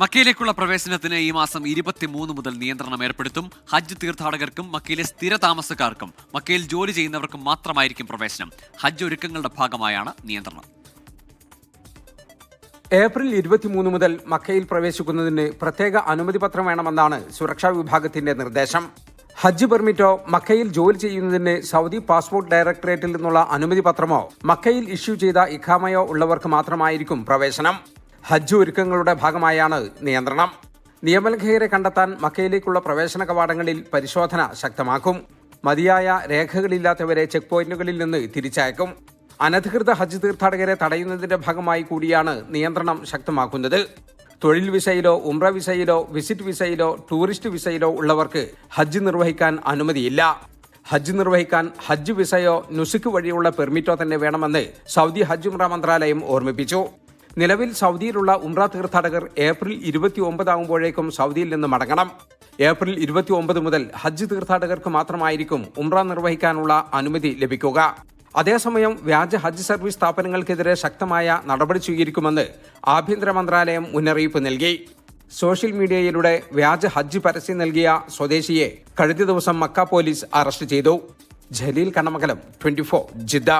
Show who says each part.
Speaker 1: മക്കയിലേക്കുള്ള പ്രവേശനത്തിന് ഈ മാസം ഇരുപത്തിമൂന്ന് മുതൽ നിയന്ത്രണം ഏർപ്പെടുത്തും. ഹജ്ജ് തീർത്ഥാടകർക്കും മക്കയിലെ സ്ഥിര താമസക്കാർക്കും മക്കയിൽ ജോലി ചെയ്യുന്നവർക്കും മാത്രമായിരിക്കും പ്രവേശനം. ഹജ്ജ് ഒരുക്കങ്ങളുടെ ഭാഗമായാണ് നിയന്ത്രണം.
Speaker 2: ഏപ്രിൽ ഇരുപത്തിമൂന്ന് മുതൽ മക്കയിൽ പ്രവേശിക്കുന്നതിന് പ്രത്യേക അനുമതി പത്രം വേണമെന്നാണ് സുരക്ഷാ വിഭാഗത്തിന്റെ നിർദ്ദേശം. ഹജ്ജ് പെർമിറ്റോ മക്കയിൽ ജോലി ചെയ്യുന്നതിന് സൗദി പാസ്പോർട്ട് ഡയറക്ടറേറ്റിൽ നിന്നുള്ള അനുമതി പത്രമോ മക്കയിൽ ഇഷ്യൂ ചെയ്ത ഇഖാമയോ ഉള്ളവർക്ക് മാത്രമായിരിക്കും പ്രവേശനം. ഹജ്ജ് ഒരുക്കങ്ങളുടെ ഭാഗമായാണ് നിയന്ത്രണം. നിയമലംഘകരെ കണ്ടെത്താൻ മക്കയിലേക്കുള്ള പ്രവേശന കവാടങ്ങളിൽ പരിശോധന ശക്തമാക്കും. മതിയായ രേഖകളില്ലാത്തവരെ ചെക്ക് പോയിന്റുകളിൽ നിന്ന് തിരിച്ചയക്കും. അനധികൃത ഹജ്ജ് തീർത്ഥാടകരെ തടയുന്നതിന്റെ ഭാഗമായി കൂടിയാണ് നിയന്ത്രണം ശക്തമാക്കുന്നത്. തൊഴിൽ വിസയിലോ ഉംറ വിസയിലോ വിസിറ്റ് വിസയിലോ ടൂറിസ്റ്റ് വിസയിലോ ഉള്ളവർക്ക് ഹജ്ജ് നിർവഹിക്കാൻ അനുമതിയില്ല. ഹജ്ജ് നിർവഹിക്കാൻ ഹജ്ജ് വിസയോ നുസുക്ക് വഴിയുള്ള പെർമിറ്റോ തന്നെ വേണമെന്ന് സൗദി ഹജ്ജ് ഉംറ മന്ത്രാലയം ഓർമ്മിപ്പിച്ചു. നിലവിൽ സൗദിയിലുള്ള ഉംറ തീർത്ഥാടകർ ഏപ്രിൽ ഇരുപത്തി ഒമ്പതാകുമ്പോഴേക്കും സൗദിയിൽ നിന്ന് മടങ്ങണം. ഏപ്രിൽ ഇരുപത്തി ഒമ്പത് മുതൽ ഹജ്ജ് തീർത്ഥാടകർക്ക് മാത്രമായിരിക്കും ഉംറ നിർവഹിക്കാനുള്ള അനുമതി ലഭിക്കുക. അതേസമയം വ്യാജ ഹജ്ജ് സർവീസ് സ്ഥാപനങ്ങൾക്കെതിരെ ശക്തമായ നടപടി സ്വീകരിക്കുമെന്ന് ആഭ്യന്തര മന്ത്രാലയം മുന്നറിയിപ്പ് നൽകി. സോഷ്യൽ മീഡിയയിലൂടെ വ്യാജ ഹജ്ജ് പരസ്യം നൽകിയ സ്വദേശിയെ കഴിഞ്ഞ ദിവസം മക്ക പോലീസ് അറസ്റ്റ് ചെയ്തു. Jaleel Kannamangalam twenty Jeddah.